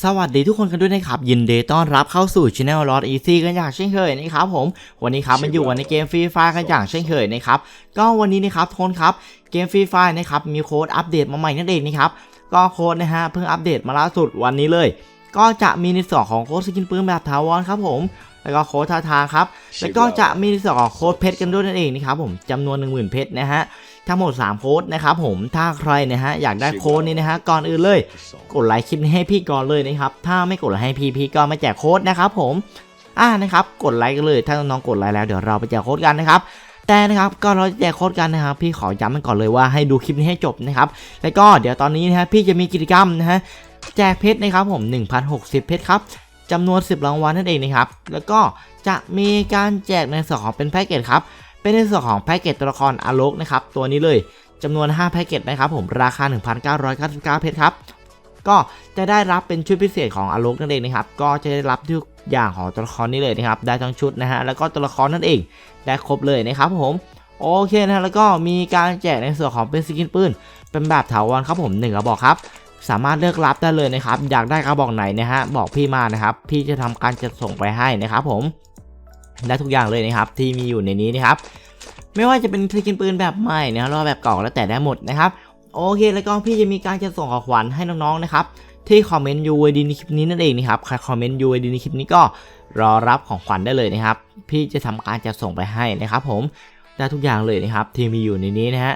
สวัสดีทุกคนกันด้วยนะครับ ยินดีต้อนรับเข้าสู่ช anel Lord Easy กันอย่างเช่นเคยนะครับผมวันนี้ครับมันอยู่กันในเกมฟรีไฟกันอย่างเช่นเคยนะครับก็วันนี้นะครับทุกคนครับเกมฟรีไฟนะครับมีโค้ดอัปเดตมาใหม่นั่นเองนะครับก็โค้ดนะฮะเพิ่งอัปเดตมาล่าสุดวันนี้เลย ก็จะมีในส่วนของโค้ดสกินปืนแบบถาวรครับผมแล้วก็โค้ดท่าทางครับแล้วก็จะมีในส่วนของโค้ดเพชรกันด้วยนั่นเองนะครับผมจำนวน 10,000เพชรนะฮะ ทั้งหมด 3 โค้ดนะครับผมถ้าใครนะฮะอยากได้โค้ดนี้นะฮะก่อนอื่นเลย กดไลค์คลิปนี้ให้พี่ก่อนเลยนะครับถ้าไม่กดไลค์ให้พี่พี่ก็ไม่แจกโค้ดนะครับผมอ่านะครับกดไลค์กันเลย ถ้าน้องๆกดไลค์แล้วเดี๋ยวเราไปแจกโค้ดกันนะครับแต่นะครับก็เราจะแจกโค้ดกันนะครับ พี่ขอย้ำมันก่อนเลยว่าให้ดูคลิปนี้ให้จบนะครับแล้วก็เดี๋ยวตอนนี้นะฮะพี่จะมีกิจกรรมนะฮะแจกเพชรนะครับผม 1,060 เพชรครับจำนวน 10 รางวัลนั่นเองนะครับ แล้วก็จะมีการแจกในส่วนของเป็นแพ็กเกจครับ เป็นในส่วนของแพ็กเกจตัวละครอาลกนะครับตัวนี้เลยจำนวน 5 แพ็กเกจนะครับผมราคา 1,999 เพชรครับก็จะได้รับเป็นชุดพิเศษของอาลกนั่นเองนะครับก็จะได้รับทุกอย่างของตัวละครนี้เลยนะครับได้ทั้งชุดนะฮะแล้วก็ตัวละครนั่นเองได้ครบเลยนะครับผมโอเคนะแล้วก็มีการแจกในส่วนของเป็นสกินปืนเป็นแบบถาวรครับผมหนึ่งกระบอกครับสามารถเลือกรับได้เลยนะครับ อยากได้กระบอกไหนนะฮะบอกพี่มานะครับ พี่จะทำการจัดส่งไปให้นะครับผมได้ทุกอย่างเลยนะครับที่มีอยู่ในนี้นะครับ ไม่ว่าจะเป็นสกินปืนแบบใหม่นะรอแบบเก่าแล้วแต่ได้หมดนะครับ โอเคแล้วก็พี่จะมีการจะส่งของขวัญให้น้องๆนะครับที่คอมเมนต์ UID ในคลิปนี้นั่นเองนะครับใครคอมเมนต์ UID ในคลิปนี้ก็รอรับของขวัญได้เลยนะครับ พี่จะทำการจะส่งไปให้นะครับผมได้ทุกอย่างเลยนะครับที่มีอยู่ในนี้นะฮะ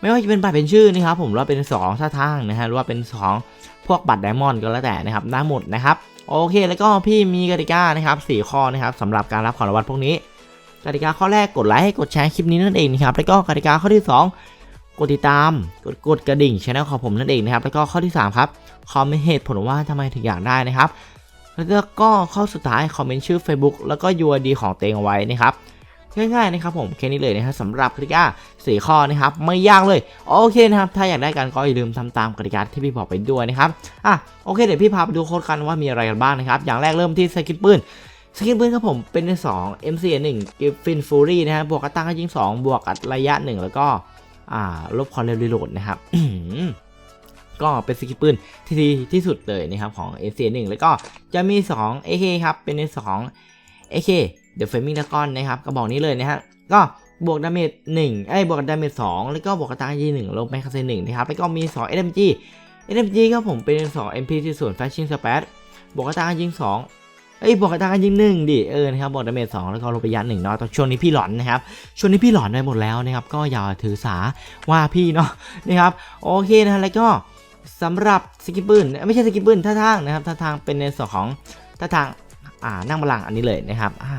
ไม่ว่าจะเป็นบัตรเป็นชื่อนะครับผมหรือว่าเป็นสองท่าทางนะฮะหรือว่าเป็นสองพวกบัตรไดมอนด์ก็แล้วแต่นะครับได้หมดนะครับ โอเคแล้วก็พี่มีกติกานะครับสี่ข้อนะครับสำหรับการรับของรางวัลพวกนี้ กติกาข้อแรกกดไลค์ให้กดแชร์คลิปนี้นั่นเองนะครับแล้วก็กติกาข้อที่ 2 กดติดตาม กดกดกระดิ่งช่องของผมนั่นเองนะครับแล้วก็ข้อที่ 3 ครับคอมเมนต์เหตุผลว่าทำไมถึงอยากได้นะครับ แล้วก็ข้อสุดท้ายคอมเมนต์ชื่อ Facebook แล้วก็ UID ของเตงเอาไว้นะครับง่ายๆนะครับผมแค่นี้เลยนะครับสำหรับกติกาสี่ข้อนะครับไม่ยากเลยโอเคนะครับถ้าอยากได้กันก็อย่าลืมทำตามกติกาที่พี่บอกไปด้วยนะครับอะโอเคเดี๋ยวพี่พาไปดูโค้ดกันว่ามีอะไรกันบ้างนะครับอย่างแรกเริ่มที่สกินปืน สกินปืนครับผมเป็นใน2 MC 1 Griffin Fury นะฮะบวกอัตราการยิง 2 บวกอัตระยะ 1 แล้วก็อ่าลบความเร็วรีโหลดนะครับก็เป็นสกินปืนที่ดีที่สุดเลยนะครับของ MC 1 แล้วก็จะมี 2 AK ครับเป็นใน2 AK The Flaming Dragon นะครับกระบอกนี้เลยนะฮะก็บวกดาเมจ1เอ้บวกดาเมจ2แล้วก็บวกอัตราการยิง1ลบแมกกาซีน1นะครับแล้วก็มี 2 SMG SMG ครับผมเป็น 2 MP ที่ส่วน Flashing Spat บวกอัตราการยิง 2 เอ้ยบอกกันตากันยิงหนึ่งดิเออนะครับบอกดาเมจสองแล้วก็ลงไปยันหนึ่งเนาะตอนช่วงนี้พี่หลอนนะครับช่วงนี้พี่หลอนไปหมดแล้วนะครับก็อย่าถือสาว่าพี่เนาะนะครับโอเคนะแล้วก็สำหรับสกิปปืนไม่ใช่สกิปปืนท่าทางนะครับท่าทางเป็นในส่วนของท่าทางอ่านั่งบัลลังก์อันนี้เลยนะครับอ่า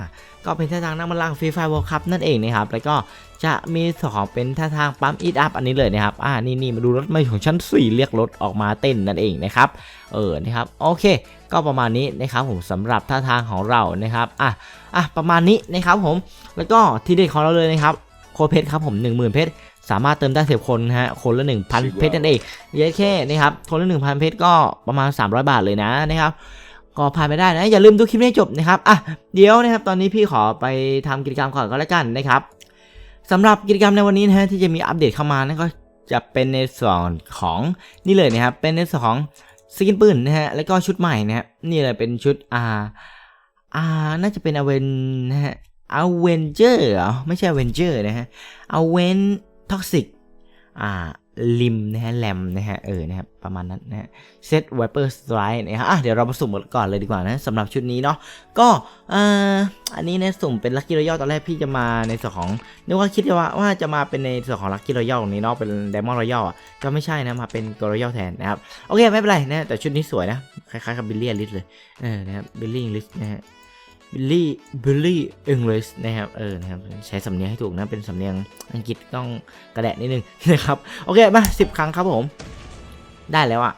ก็เป็นท่าทางนั่งบัลลังก์ฟรีไฟวอลคัพนั่นเองนะครับแล้วก็จะมีส่วนของเป็นท่าทางปั๊มอีทอัพอันนี้เลยนะครับอ่านี่นี่มาดูรถไม่ของชั้นสี่เรียกรถออกมาเต้นนั่นเองนะครับเออนะครับโอเค ก็ประมาณนี้นะครับผมสำหรับท่าทางของเรานะครับอะอะประมาณนี้นะครับผมแล้วก็ที่เด็ดของเราเลยนะครับโคเพชรครับผม 10,000 เพชรสามารถเติมได้10คนนะฮะคนละ 1,000 เพชรนั่นเองเยอะแค่นะครับคนละ 1,000 เพชรก็ประมาณ 300 บาทเลยนะนะครับก็ผ่านไปได้นะ อย่าลืมดูคลิปนี้ให้จบนะครับอะเดี๋ยวนะครับตอนนี้พี่ขอไปทำกิจกรรมก่อนก็แล้วกันนะครับสำหรับกิจกรรมในวันนี้นะฮะที่จะมีอัปเดตเข้ามานั่นก็จะเป็นในส่วนของนี่เลยนะครับเป็นในส่วนของ สกินปืนนะฮะ แล้วก็ชุดใหม่นะฮะ นี่เลยเป็นชุดอ่าอ่าน่าจะเป็นอเวนนะฮะอเวนเจอร์เหรอ ไม่ใช่อเวนเจอร์นะฮะอเวนท็อกซิกอ่า ลิมนะฮะแลมนะฮะเออนะครับประมาณนั้นนะฮะเซตไวเปอร์สไตร์นะฮะอะเดี๋ยวเรามาสุ่มก่อนเลยดีกว่านะสำหรับชุดนี้เนาะก็อ่าอันนี้นะสุ่มเป็นลัคกี้รอยัลตอนแรกพี่จะมาในส่วนของนึกว่าคิดว่าว่าจะมาเป็นในส่วนของลัคกี้รอยัลนี้เนาะเป็นไดมอนด์รอยัลอะก็ไม่ใช่นะมาเป็นกรอยัลแทนนะครับโอเคไม่เป็นไรนะแต่ชุดนี้สวยนะคล้ายๆกับบิลเลี่อลิสเลยเออนะครับบิลลี่ลิสนะฮะ บิลลี่บิลลี่อังกฤษนะครับเออนะครับใช้สำเนียงให้ถูกนะเป็นสำเนียงอังกฤษต้องกระแดะนิดนึงนะครับโอเคมาสิบครั้งครับผมได้แล้วอะ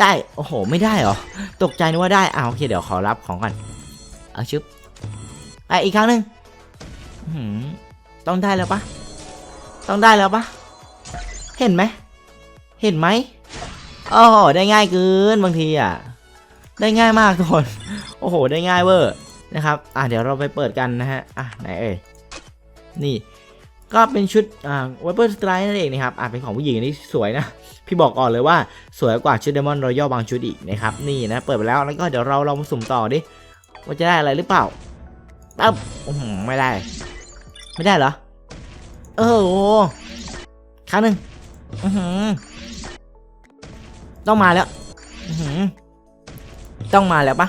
ได้โอ้โหไม่ได้เหรอตกใจนึกว่าได้อ่าโอเคเดี๋ยวขอรับของก่อนเอาชึบไปอีกครั้งหนึ่งต้องได้แล้วปะต้องได้แล้วปะเห็นไหมเห็นไหมโอ้ได้ง่ายเกินบางทีอะ ได้ง่ายมากทุกคน โอ้โห ได้ง่ายเวอร์นะครับ อะเดี๋ยวเราไปเปิดกันนะฮะ อะไหนเอ่ย นี่ ก็เป็นชุดอ่าไวเปอร์สไตร์นั่นเองนะครับ อ่าเป็นของผู้หญิงนี่สวยนะ พี่บอกก่อนเลยว่าสวยกว่าชุดเดมอนรอยัลบางชุดอีกนะครับ นี่นะ เปิดไปแล้ว แล้วก็เดี๋ยวเราลองมาสุ่มต่อดิ ว่าจะได้อะไรหรือเปล่าปั๊บโอ้โหไม่ได้ ไม่ได้เหรอ เออโอ้ครั้งหนึ่งอื้อหือต้องมาแล้ว อื้อหือ ต้องมาแล้วปะ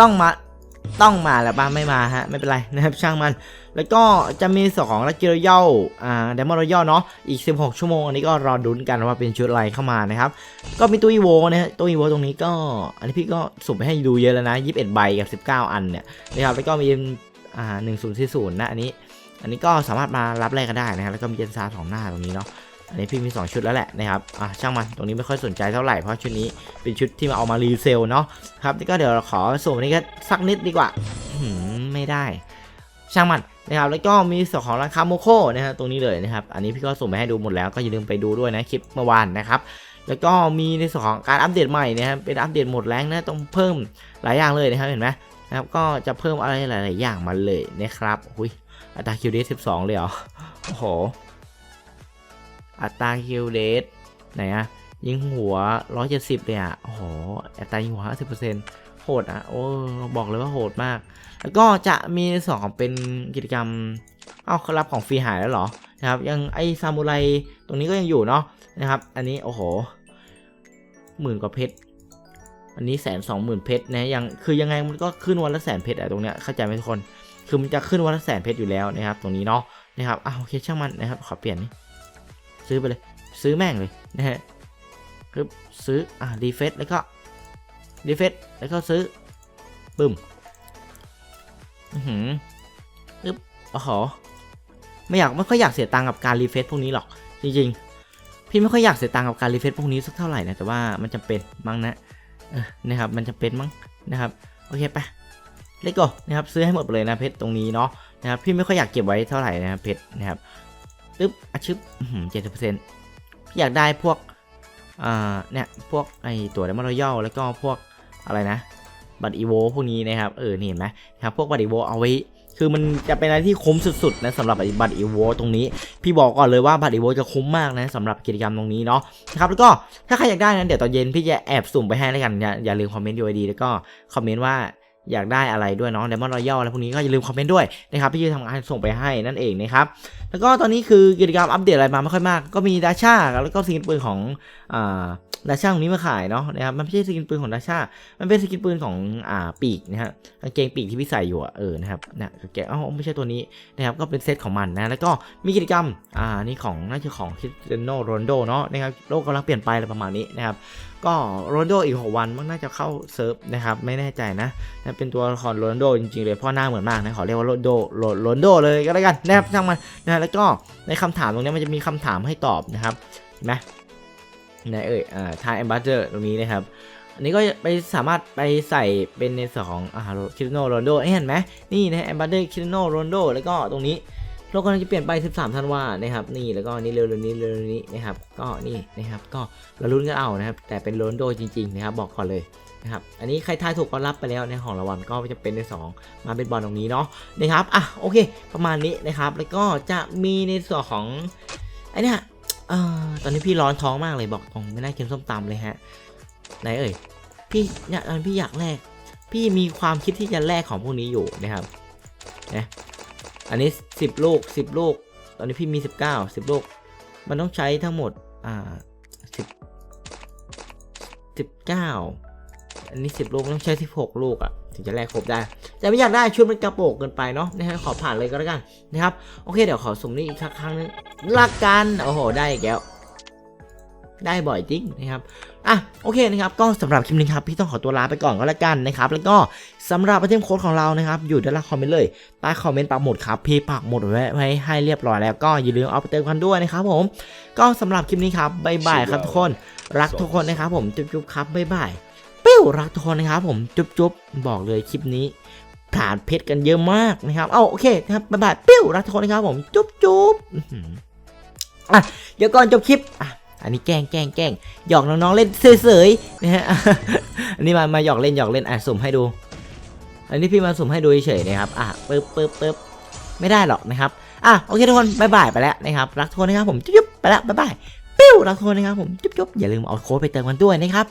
ต้องมาต้องมาแล้วปะไม่มาฮะ ไม่เป็นไรนะครับช่างมัน แล้วก็จะมีสองลักกี้รอยัลอ่าเดมอนรอยัลเนาะอีก 16 ชั่วโมงอันนี้ก็รอดุนกันว่าเป็นชุดอะไรเข้ามานะครับ ก็มีตู้อีโวนะฮะตู้อีโวตรงนี้ก็ อันนี้พี่ก็สุ่มไปให้ดูเยอะแล้วนะ 21 ใบกับ 19 อันเนี่ยนะครับแล้วก็มีอ่า1040นะอันนี้ อันนี้ก็สามารถมารับแลกกันได้นะครับแล้วก็มีเจนซาสองหน้าตรงนี้เนาะ อันนี้พี่มี 2 ชุดแล้วแหละนะครับอะช่างมันตรงนี้ไม่ค่อยสนใจเท่าไหร่เพราะชุดนี้เป็นชุดที่มาเอามารีเซลเนาะครับนี่ก็เดี๋ยวขอสุ่มอันนี้ก็สักนิดดีกว่าหือไม่ได้ ช่างมันนะครับแล้วก็มีส่วนของร้านค้าโมโคนะครับตรงนี้เลยนะครับ อันนี้พี่ก็ส่งไปให้ดูหมดแล้วก็อย่าลืมไปดูด้วยนะคลิปเมื่อวานนะครับแล้วก็มีในส่วนของการอัปเดตใหม่นะครับเป็นอัปเดตหมดแรงนะต้องเพิ่มหลายอย่างเลยนะครับเห็นไหมนะครับก็จะเพิ่มอะไรหลาย ๆ อย่างมาเลยนะครับอุ้ยอัตราคิวเดสิบสองเลยเหรอโอ้โห อัตราคิวเดสไหนอะยิงหัวร้อยเจ็ดสิบเลยอะโอ้โห อัตรายิงหัวห้าสิบเปอร์เซ็นต์โหดอะโอ้ บอกเลยว่าโหดมาก แล้วก็จะมีสองเป็นกิจกรรม เอ้าเขารับของฟรีหายแล้วเหรอ นะครับ ยังไอซามูไรตรงนี้ก็ยังอยู่เนาะ นะครับ อันนี้ โอ้โห หมื่นกว่าเพชร อันนี้แสนสองหมื่นเพชรนะ ยัง คือยังไงมันก็ขึ้นวันละแสนเพชรอะตรงเนี้ย เข้าใจไหมทุกคน คือมันจะขึ้นวันละแสนเพชรอยู่แล้วนะครับ ตรงนี้เนาะ นะครับอ้าโอเค ช่างมันนะครับ ขอเปลี่ยนนี่ ซื้อไปเลย ซื้อแม่งเลยนะฮะคือซื้อ อ่ารีเฟซแล้วก็รีเฟซแล้วก็ซื้อปึ้มอือหืออึ๊บโอ้โหไม่อยากไม่ค่อยอยากเสียตังค์กับการรีเฟซพวกนี้หรอก จริงๆ พี่ไม่ค่อยอยากเสียตังค์กับการรีเฟซพวกนี้สักเท่าไหร่นะแต่ว่ามันจำเป็นมั้งนะเออนะครับมันจำเป็นมั้งนะครับโอเคไปเลโก้นะครับซื้อให้หมดไปเลยนะเพชรตรงนี้เนาะนะครับพี่ไม่ค่อยอยากเก็บไว้เท่าไหร่นะครับเพชรนะครับ อึ๊บอาชึบเจ็ดสิบเปอร์เซ็นต์พี่อยากได้พวกอ่าเนี่ยพวกไอตัวเดมอนรอยัลแล้วก็พวกอะไรนะบัตรอีโวพวกนี้นะครับเออนี่เห็นไหมครับพวกบัตรอีโวเอาไว้คือมันจะเป็นอะไรที่คุ้มสุดๆนะสำหรับบัตรอีโวตรงนี้ พี่บอกก่อนเลยว่าบัตรอีโวจะคุ้มมากนะสำหรับกิจกรรมตรงนี้เนาะนะครับแล้วก็ถ้าใครอยากได้นะเดี๋ยวตอนเย็นพี่จะแอบสุ่มไปให้แล้วกันอย่าอย่าลืมคอมเมนต์ดูดีแล้วก็คอมเมนต์ว่า อยากได้อะไรด้วยเนาะเดมอนรอยัลอะไรพวกนี้ก็อย่าลืมคอมเมนต์ด้วยนะครับพี่จะทำงานส่งไปให้นั่นเองนะครับแล้วก็ตอนนี้คือกิจกรรมอัปเดตอะไรมาไม่ค่อยมาก ก็มีดาช่าแล้วก็ซีนปืนของอ่า ดาช่างนี้มาขายเนาะนะครับมันไม่ใช่สกินปืนของดาช่า มันเป็นสกินปืนของอ่าปีกนะฮะกางเกงปีกที่พี่ใส่อยู่อะเออนะครับนะกางเกงอ้าวไม่ใช่ตัวนี้นะครับก็เป็นเซตของมันนะแล้วก็มีกิจกรรมอ่านี่ของน่าจะของคริสเตียโนโรนโดเนาะนะครับโลกกำลังเปลี่ยนไปอะไรประมาณนี้นะครับก็โรนโดอีก6วันมันน่าจะเข้าเซิร์ฟนะครับไม่แน่ใจนะนะเป็นตัวละครโรนโดจริงๆเลยพราะหน้าเหมือนมากนะขอเรียกว่าโรนโดโรนโดเลยก็แล้วกันนะครับช่างมันนะแล้วก็ในคำถามตรงนี้มันจะมีคำถามให้ตอบนะครับเห็นไหม ไหนเอ่ยอ่าทายแอมบาสเดอร์ตรงนี้นะครับ อันนี้ก็ไปสามารถไปใส่เป็นในส่วนของอ่าคิริโนโรนโดเห็นไหมนี่นะแอมบาเดอร์คิริโนโรนโดแล้วก็ตรงนี้โลกกำลังจะเปลี่ยนไป 13ธันวานะครับ นี่แล้วก็นี่เร็วๆนี้เร็วๆนี้นะครับ ก็นี่นะครับ ก็เราลุ้นกันเอานะครับ แต่เป็นโรนโดจริง ๆ นะครับ บอกก่อนเลยนะครับ อันนี้ใครทายถูกก็รับไปแล้วในของรางวัลก็จะเป็นในสองมาเป็นบอลตรงนี้เนาะนะครับ อะโอเค ประมาณนี้นะครับ แล้วก็จะมีในส่วนของไอ้นี่ เออตอนนี้พี่ร้อนท้องมากเลยบอกตรงไม่น่ากินส้มตำเลยฮะไหนเอ่ยพี่อยากพี่อยากแลกพี่มีความคิดที่จะแลกของพวกนี้อยู่นะครับนะอันนี้ 10 ลูก 10 ลูก ตอนนี้พี่มี 19 10 ลูก มันต้องใช้ทั้งหมดอ่า10 19 อันนี้ 10 ลูกต้องใช้ 16 ลูกอะ่ะถึงจะแลกครบได้ แต่ไม่อยากได้ชุดมันกระโปงเกินไปเนาะนะฮะขอผ่านเลยก็แล้วกันนะครับโอเคเดี๋ยวขอสุ่มนี่อีกสักครั้งนึงลักกันโอ้โหได้อีกแล้วได้บ่อยจริงนะครับ อะโอเคนะครับ ก็สำหรับคลิปนี้ครับพี่ต้องขอตัวลาไปก่อนก็แล้วกันนะครับ แล้วก็สำหรับประเทศโค้ดของเรานะครับ อยู่ด้านล่างคอมเมนต์เลยใต้คอมเมนต์ปักหมุดครับพี่ปักหมุดไว้ไว้ให้เรียบร้อยแล้วก็อย่าลืมเอาไปเติมกันด้วยนะครับผม ก็สำหรับคลิปนี้ครับบ๊ายบายครับทุกคน รักทุกคนนะครับผมจุ๊บๆครับบ๊ายบาย ปิ้วรักทุกคนนะครับผมจุ๊บๆบบอกเลยคลิปนี้ผ่านเพชรกันเยอะมากนะครับเอาโอเคนะครับบ๊ายบายปิ้วรักทุกคนนะครับผมจุ๊บๆอื้อหืออะเดี๋ยวก่อนจบคลิปอะอันนี้แกล้งแกล้งแกล้งหยอกน้องๆเล่นเฉยๆนะฮะอันนี้มามาหยอกเล่นหยอกเล่นอะสุ่มให้ดู อันนี้พี่มาสุ่มให้ดูเฉยๆนะครับอะปึ๊บปึ๊บปึ๊บไม่ได้หรอกนะครับอะโอเคทุกคนบายบายไปแล้วนะครับรักทุกคนนะครับผมจุ๊บๆไปแล้วบายบายปิ้วรักทุกคนนะครับผมจุ๊บๆอย่าลืมเอาโค้ดไปเติมกันด้วยนะครับ